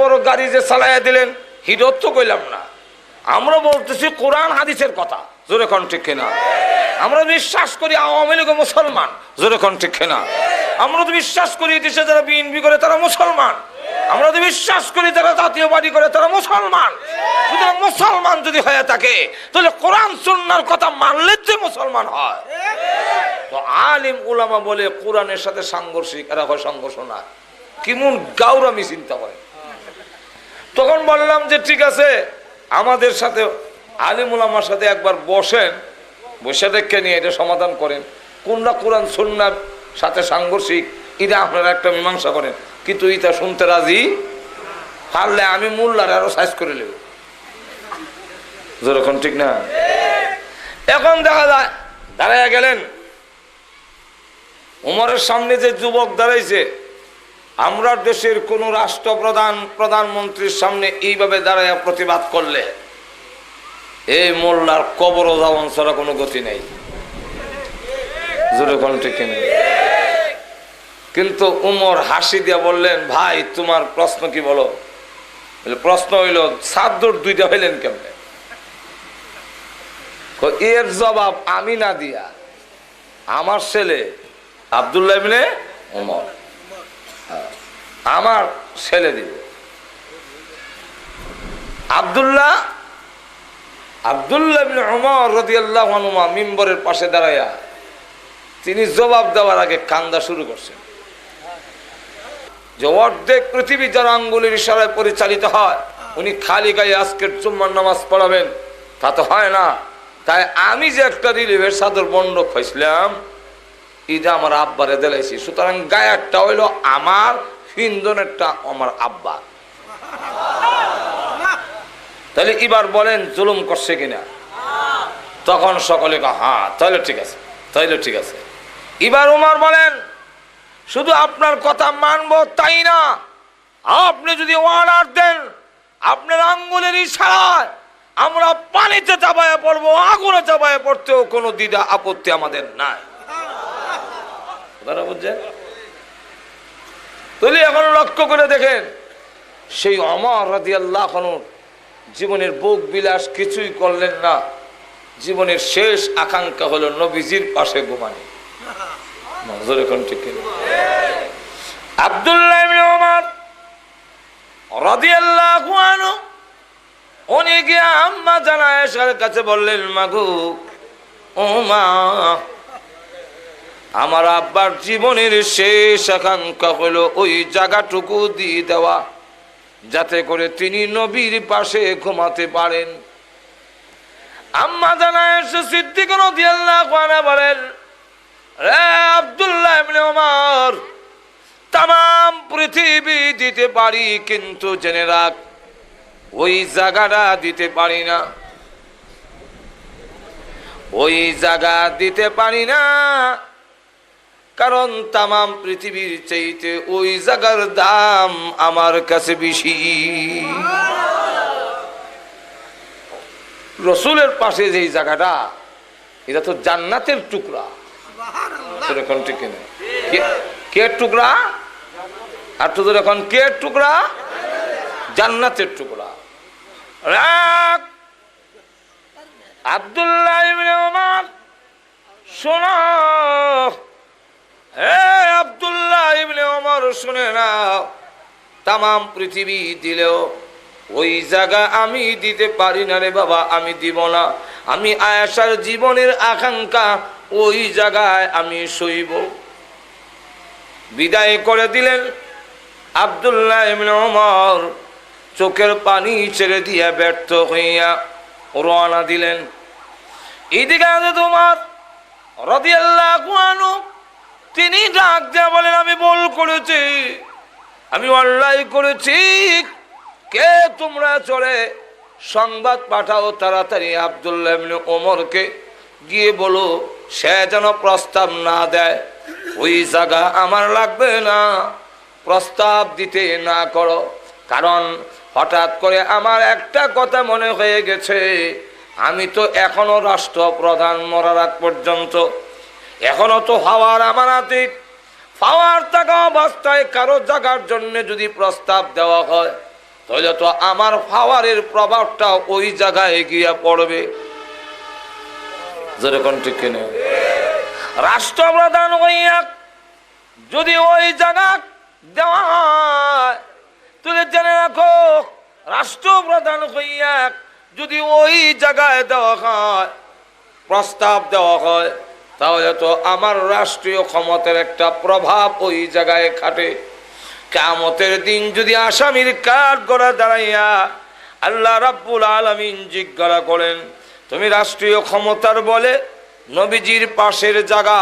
বড় গাড়ি যে চালাইয়া দিলেন, হিরত তো কইলাম না। আমরা বলতেছি কোরআন হাদিসের কথা। জোরে কোন ঠিক কিনা? আমরা বিশ্বাস করি আওয়ামী লীগ মুসলমান। জোরে কোন ঠিক কিনা? আমরা তো বিশ্বাস করি দেশে যারা বিএনপি করে তারা মুসলমান। আমরা তো বিশ্বাস করি যারা জাতীয় পার্টি করে তারা মুসলমান। মুসলমান যদি হয়ে থাকে, তাহলে কোরআন সুন্নার কথা মানলে যে মুসলমান হয়। তো আলিম উলামা বলে কোরআনের সাথে সাংঘর্ষিক, এরা হয় সংঘর্ষ না। কেমন গাউরামি চিন্তা করে। তখন বললাম যে, ঠিক আছে, আমাদের সাথে আলিমুল আমার সাথে একবার বসেন, বসে দেখে নিয়ে এটা সমাধান করেন। কোনটা কোরআন সন্ন্যার সাথে সাংঘর্ষিক, এটা আপনারা একটা মীমাংসা করেন। কিন্তু ইটা শুনতে রাজি? পারলে আমি মোল্লার আরও সাইজ করে নেব। যেরকম ঠিক না? এখন দেখা যায়, দাঁড়াইয়া গেলেন। উমরের সামনে যে যুবক দাঁড়াইছে আমরা দেশের কোন রাষ্ট্রপ্রধান, প্রধানমন্ত্রীর সামনে এইভাবে দাঁড়ায় প্রতিবাদ করলে এই মোল্লার কবর যাওয়ান ছাড়া কোনো গতি নেই। কিন্তু উমর হাসি দিয়া বললেন, ভাই, তোমার প্রশ্ন কি বলো? প্রশ্ন হইল, সাদ্দর দুইটা হইলেন কেমনে? এর জবাব আমি না দিয়া আমার ছেলে আবদুল্লাহ ইবনে উমর। আমার ছেলে দিবে। আবদুল্লাহ আবদুল্লাহ রাদিয়াল্লাহু মিম্বরের পাশে দাঁড়ায়া তিনি জবাব দেওয়ার আগে কান্দা শুরু করছেন। যে অর্ধেক পৃথিবী যার আঙ্গুলের ইশারায় পরিচালিত হয়, উনি খালি গায়ে আজকের জুম্মার নামাজ পড়াবেন, তা তো হয় না। তাই আমি যে একটা রিলিভের সাদর বন্ড খাইছিলাম এটা আমার আব্বারে দেলাইছি। সুতরাং গায়েরটা হইল আমার হিন্দনেরটা আমার আব্বা। তাহলে এবার বলেন, জুলুম করছে কিনা? তখন সকলে হ্যাঁ তাহলে ঠিক আছে তাইলে ঠিক আছে। এবার উমার বলেন, শুধু আপনার কথা মানবো তাই না? আপনি যদি অর্ডার দেন, আপনার আঙ্গুলের ইশারায় আমরা পানিতে চাপায় পড়ব, আগুনে চাপায় পড়তেও কোনো দ্বিধা আপত্তি আমাদের নাই। বুঝছেন? তাহলে এখন লক্ষ্য করে দেখেন, সেই অমর রাজি আল্লাহ জীবনের বুক বিলাস কিছুই করলেন না। জীবনের শেষ আকাঙ্ক্ষা হলো নবীজির পাশে ঘুমানি। নজর এখন গিয়ে আম্মা জানা আয়েশার কাছে বললেন, মাগু, ও মা আমার আব্বার জীবনের শেষ আকাঙ্ক্ষা হলো ওই জায়গাটুকু দিয়ে দেওয়া, যাতে করে তিনি নবীর পাশে ঘুমাতে পারেন। আম্মা জানা এসে সিদ্দিক রাদিয়াল্লাহু আনহু বলেন, রে আব্দুল্লাহ ওমর তাম পৃথিবী দিতে পারি কিন্তু জেনে রাখ, ওই জায়গাটা দিতে পারি না। ওই জায়গা দিতে পারি না কারণ তামাম পৃথিবীর চাইতে ওই জায়গার দাম আমার কাছে বেশি। রসুলের পাশে যেই জায়গাটা এটা তো জান্নাতের টুকরা। এখন ঠিক? কে- টুকরা? আর তোদের এখন কে টুকরা? জান্নাতের টুকরা। আব্দুল্লাহ হে আব্দুল্লাহ ইবনে ওমর, শুনে নাও। তামাম পৃথিবী দিলেও ওই জায়গা আমি দিতে পারি না রে বাবা, আমি দিব না। আমি আয়াসার জীবনের আকাঙ্ক্ষা ওই জায়গায় আমি সইব। বিদায় করে দিলেন আবদুল্লাহ ইবনে ওমর। চোখের পানি ছেড়ে দিয়া ব্যর্থ হইয়া রওনা দিলেন। এদিকে তোমার রাদিয়াল্লাহু তিনি ডাক দেয়া বলেন, আমি ভুল করেছি। আমি অন্যায় করেছি। কে তোমরা চলে সংবাদ পাঠাও তাড়াতাড়ি আবদুল্লাহ ওমরকে গিয়ে বলো, সে যেন প্রস্তাব না দেয়। ওই জায়গা আমার লাগবে না। প্রস্তাব দিতে না করো। কারণ হঠাৎ করে আমার একটা কথা মনে হয়ে গেছে। আমি তো এখনও রাষ্ট্রপ্রধান মরার পর্যন্ত এখনও তো হওয়ার আমার পাওয়ার থাকা অবস্থায় কারও জাগার জন্য যদি প্রস্তাব দেওয়া হয়, তাহলে তো আমার পাওয়ারের প্রভাবটা ওই জায়গায় গিয়ে পড়বে। যেরকম ঠিক কিনা। রাষ্ট্রপ্রধান হইয়া যদি ওই জায়গা দেওয়া হয় তুলে জেনে রাখো, রাষ্ট্রপ্রধান হইয়া যদি ওই জায়গায় দেওয়া হয়, প্রস্তাব দেওয়া হয় তাহলে তো আমার রাষ্ট্রীয় ক্ষমতার একটা প্রভাব ওই জায়গায় খাটে। কামতের দিন যদি আসামির কাঠ গড়া দাঁড়াইয়া আল্লাহ রাব্বুল আলমিন জিজ্ঞাসা করেন, তুমি রাষ্ট্রীয় ক্ষমতার বলে নবীজির পাশের জায়গা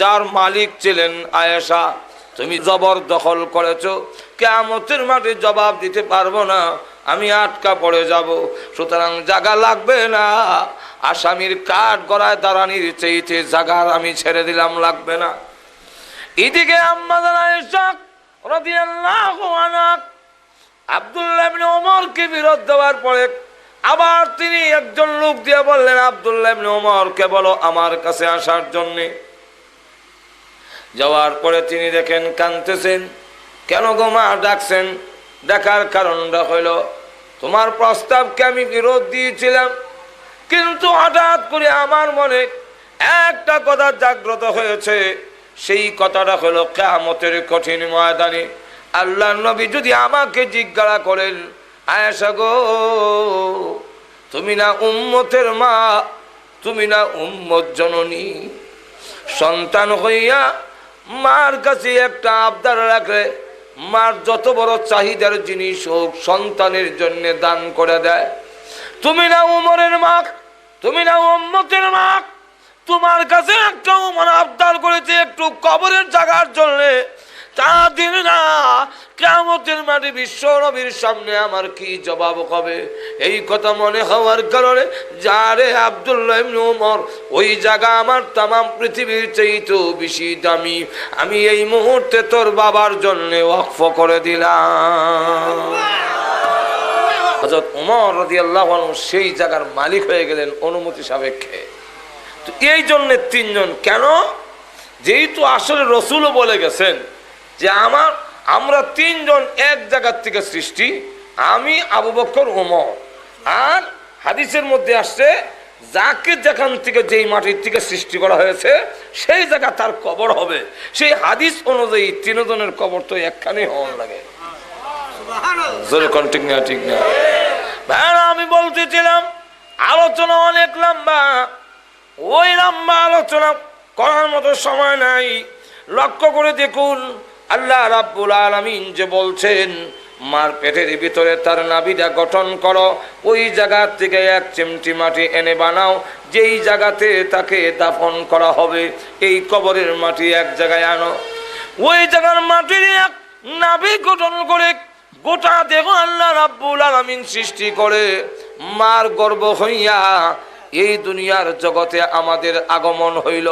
যার মালিক ছিলেন আয়েশা, তুমি জবর দখল করেছ? কেমতের মাঠে জবাব দিতে পারব না, আমি আটকা পড়ে যাব। সুতরাং জায়গা লাগবে না। আসামির কাঠ গড়ায় দাঁড়ানির চেয়েছে জাগার আমি ছেড়ে দিলাম, লাগবে না। এদিকে বিরোধ দেওয়ার পরে আবার তিনি একজন লোক দিয়ে বললেন আমার কাছে আসার জন্যে। যাওয়ার পরে তিনি দেখেন কানতেছেন কেন গো মা? ডাকছেন। দেখার কারণটা হইল, তোমার প্রস্তাবকে আমি বিরোধ দিয়েছিলাম কিন্তু হঠাৎ করে আমার মনে একটা কথা জাগ্রত হয়েছে। সেই কথাটা হলো, কেয়ামতের কঠিন ময়দানে আল্লাহ নবী যদি আমাকে জিজ্ঞাসা করেন, আয়েশা গো, তুমি না উম্মতের মা, তুমি না উম্মত জননী? সন্তান হইয়া মার কাছে একটা আবদার রাখলে, মার যত বড় চাহিদার জিনিস হোক, সন্তানের জন্য দান করে দেয়। তুমি না উমরের মাক, তুমি না উম্মতের মাক, তোমার কাছে একটা উমর আবদার করেছে একটু কবরের জাগার জন্য। তা দিন না কেমতের মাঠে বিশ্ব নবীর সামনে আমার কি জবাব হবে? এই কথা মনে হওয়ার কারণে যারে আবদুল্লাহ উমর, ওই জায়গা আমার তামাম পৃথিবীর চাইতেও বেশি দামি। আমি এই মুহূর্তে তোর বাবার জন্য ওয়াকফ করে দিলাম। হজরত উমর রাদিয়াল্লাহু আনহু সেই জায়গার মালিক হয়ে গেলেন অনুমতি সাপেক্ষে। তো এই জন্য তিনজন, কেন? যেহেতু আসলে রসুলও বলে গেছেন যে আমার, আমরা তিনজন এক জায়গার থেকে সৃষ্টি, আমি, আবু বক্কর ওমর আর হাদিসের মধ্যে আসছে, যাকে যেখান থেকে যেই মাটির থেকে সৃষ্টি করা হয়েছে, সেই জায়গা তার কবর হবে। সেই হাদিস অনুযায়ী তিনজনের কবর তো একখানেই হওয়ার লাগে। ভাইরা আমি বলতেছিলাম, আলোচনা অনেক লম্বা। ওই লম্বা আলোচনা করার মতো সময় নাই। লক্ষ্য করে দেখুন, আল্লাহ রাব্বুল আলামিন যে বলছেন, মার পেটের ভিতরে তার নাভিটা গঠন করো, ওই জায়গা থেকে এক চিমটি মাটি এনে বানাও, যেই জায়গাতে তাকে দাফন করা হবে, এই কবরের মাটি এক জায়গায় আনো। ওই জায়গার মাটির এক নাভি গঠন করে গোটা দেহ আল্লাহ রাব্বুল আলামিন সৃষ্টি করে। মার গর্ব হইয়া এই দুনিয়ার জগতে আমাদের আগমন হইল।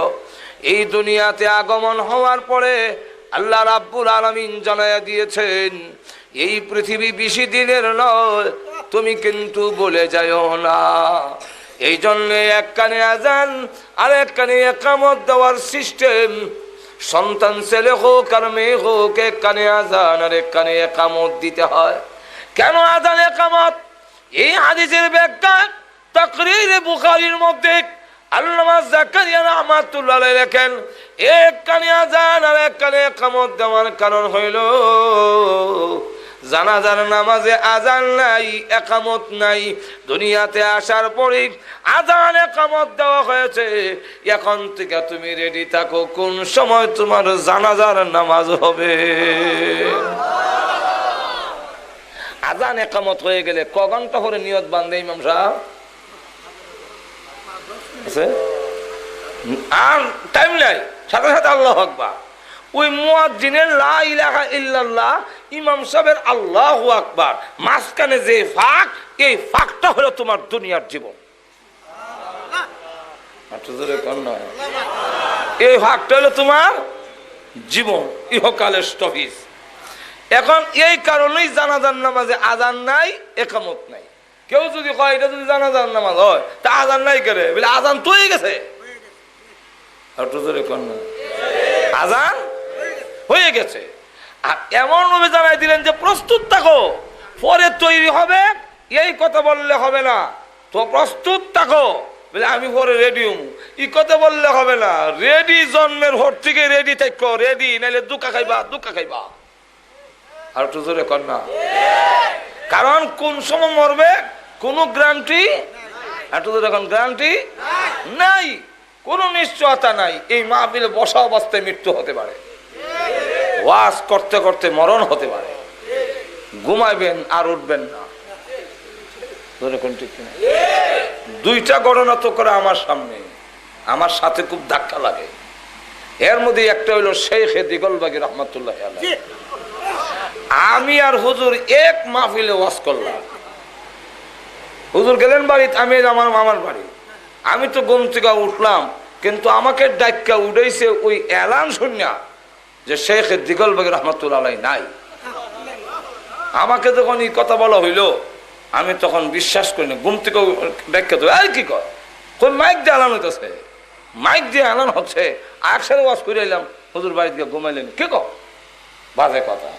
এই দুনিয়াতে আগমন হওয়ার পরে আল্লাহ রাব্বুল আলামিন জানাইয়া দিয়েছেন, এই পৃথিবী বেশি দিনের নয়, তুমি কিন্তু বলে যাও না। এই জন্য এক কানে আজান আর এক কানে একামত দেওয়ার সিস্টেম সন্তান ছেলে হোক আর মেয়ে হোক, এক কানে আজান আর এক কানে একামত দিতে হয়। কেন আজান একামত? এই হাদিসের ব্যাখ্যা তকরির বুখারির মধ্যে হইল জানাজার নামাজে আজান নাই, একামত নাই। দুনিয়াতে আসার পরে আজান একামত দেওয়া হয়েছে। এখন থেকে তুমি রেডি থাকো, কোন সময় তোমার জানাজার নামাজ হবে? আজান একামত হয়ে গেলে ক ঘণ্টা করে নিয়ত বান্ধে ইমাম সাহেব? আর টাইম নাই। সাথে সাথে আল্লাহ আকবার। ওই মুয়াজ্জিনের লা ইলাহা ইল্লাল্লাহ, ইমাম সাহেবের আল্লাহু আকবার। মাঝখানে যে ফাঁক, এই ফাঁকটা হলো তোমার দুনিয়ার জীবন। এই ফাঁকটা হলো তোমার জীবন, ইহকালের স্টপিস এখন এই কারণেই জানাজার নামাজে আজান নাই, একামত নাই। কেউ যদি কয়, এটা যদি জানাজার নামাজ হয়, তা আজান নাই করে বলে আজান তো হয়ে গেছে। একটু জোরে আজান হয়ে গেছে। আর এমন জানাই দিলেন যে, প্রস্তুত থাকো, পরে তৈরি হবে, এই কথা বললে হবে না। তো প্রস্তুত থাকো। আমি পরে রেডি হম এই কথা বললে হবে না। রেডি জন্মের হর থেকে রেডি থাকো রেডি নাইলে দুকা খাইবা দুকা খাইবা। আর একটু জোরে কর না। কারণ কোন সময় মরবে, কোনো গ্যারান্টি একটু জোরে এখন গ্যারান্টি নাই। কোনো নিশ্চয়তা নাই। এই মাহফিলে বসা অবস্থায় মৃত্যু হতে পারে। ওয়াজ করতে করতে মরণ হতে পারে। ঘুমাইবেন আর উঠবেন না। ঠিক কিনা? দুইটা গণনা তো করে আমার সামনে। আমার সাথে খুব ধাক্কা লাগে। এর মধ্যে একটা হইল শেখ দিগলবাগি রহমতুল্লাহ আমি আর হুজুর এক মাহফিলে ওয়াজ করলাম। হুজুর গেলেন বাড়িতে আমি আমার মামার বাড়ি। আমি তো ঘুম থেকে উঠলাম কিন্তু আমাকে ডাক্কা উঠেছে ওই এলান শুনিয়া। যে শেখ দিগলবাগি রহমতুল্লাহ নাই। আমাকে যখন এই কথা বলা হইল, আমি তখন বিশ্বাস করি না ঘুম থেকে ব্যাখ্যা দেবো আর কি কর? কোন মাইক দিয়ে আলান হইতেছে। মাইক দিয়ে আলান হচ্ছে। একসাথে ওয়াজ করে এলাম হুজুর বাড়িতে গিয়ে ঘুমাইলেন। কে কর? বাজে কথা।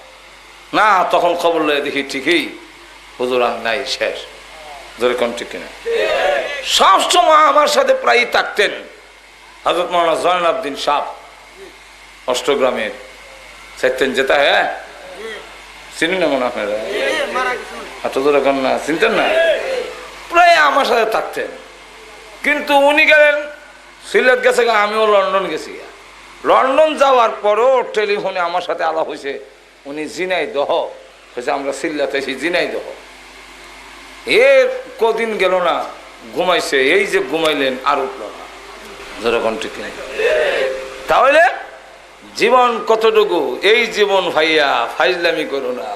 না, তখন খবর লয়ে দেখি ঠিকই হুজুর আর নাই, শেষ। ধরে কোন ঠিক কিনা? সবসময় আমার সাথে প্রায়ই থাকতেন। হজরত মৌলানা জয়নাবদ্দিন সাহ। অষ্টগ্রামের চাইতেন যেটা হ্যাঁ? চিনি না মনে আপনারা? কোন না চিনতেন না? প্রায় আমার সাথে থাকতেন। কিন্তু উনি গেলেন সিলেট গেছে আমিও লন্ডন গেছি। লন্ডন যাওয়ার পরও টেলিফোনে আমার সাথে আলাপ হয়েছে। উনি জিনাই দহ। হয়েছে আমরা সিল্লাতে এসে জিনাই দহ। এর কদিন গেল না ঘুমাইছে। এই যে ঘুমাইলেন আর উঠল না। যেরকম ঠিক নেই। তাহলে জীবন কতটুকু? এই জীবন ভাইয়া, ফাইজলামি করো না।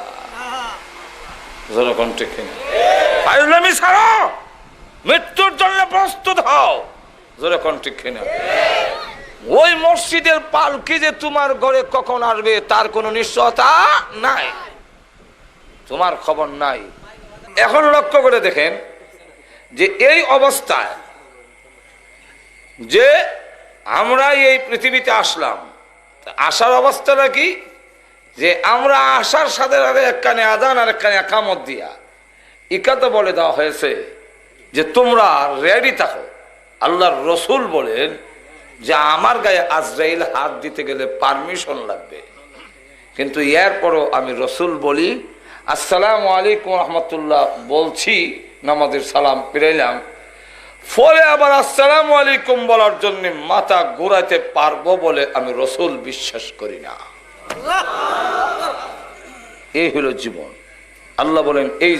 যেরকম ঠিক ফাইজলামি ছাড়ো! মৃত্যুর জন্য প্রস্তুত হও। যেরকম ঠিক ওই মসজিদের পালকি যে তোমার ঘরে কখন আসবে, তার কোনো নিশ্চয়তা নাই। তোমার খবর নাই। এখন লক্ষ্য করে দেখেন যে এই অবস্থায় যে আমরা এই পৃথিবীতে আসলাম আসার অবস্থাটা কি? যে আমরা আসার সাথে সাথে একখানে আদান আর একখানে একামত দিয়া। ইকাতে বলে দেওয়া হয়েছে যে তোমরা রেডি থাকো। আল্লাহর রসুল বলেন যে আমার গায়ে আজরাইল হাত দিতে গেলে পারমিশন লাগবে। কিন্তু এরপরও আমি রসুল বলি, আসসালামু আলাইকুম রহমতুল্লাহ বলছি, নামাজের সালাম পেরাইলাম। ফলে আবার আসসালাম আলাইকুম বলার জন্য মাথা ঘোরাতে পারব বলে আমি রসুল বিশ্বাস করি না। এই হলো জীবন। আল্লাহ বলেন এই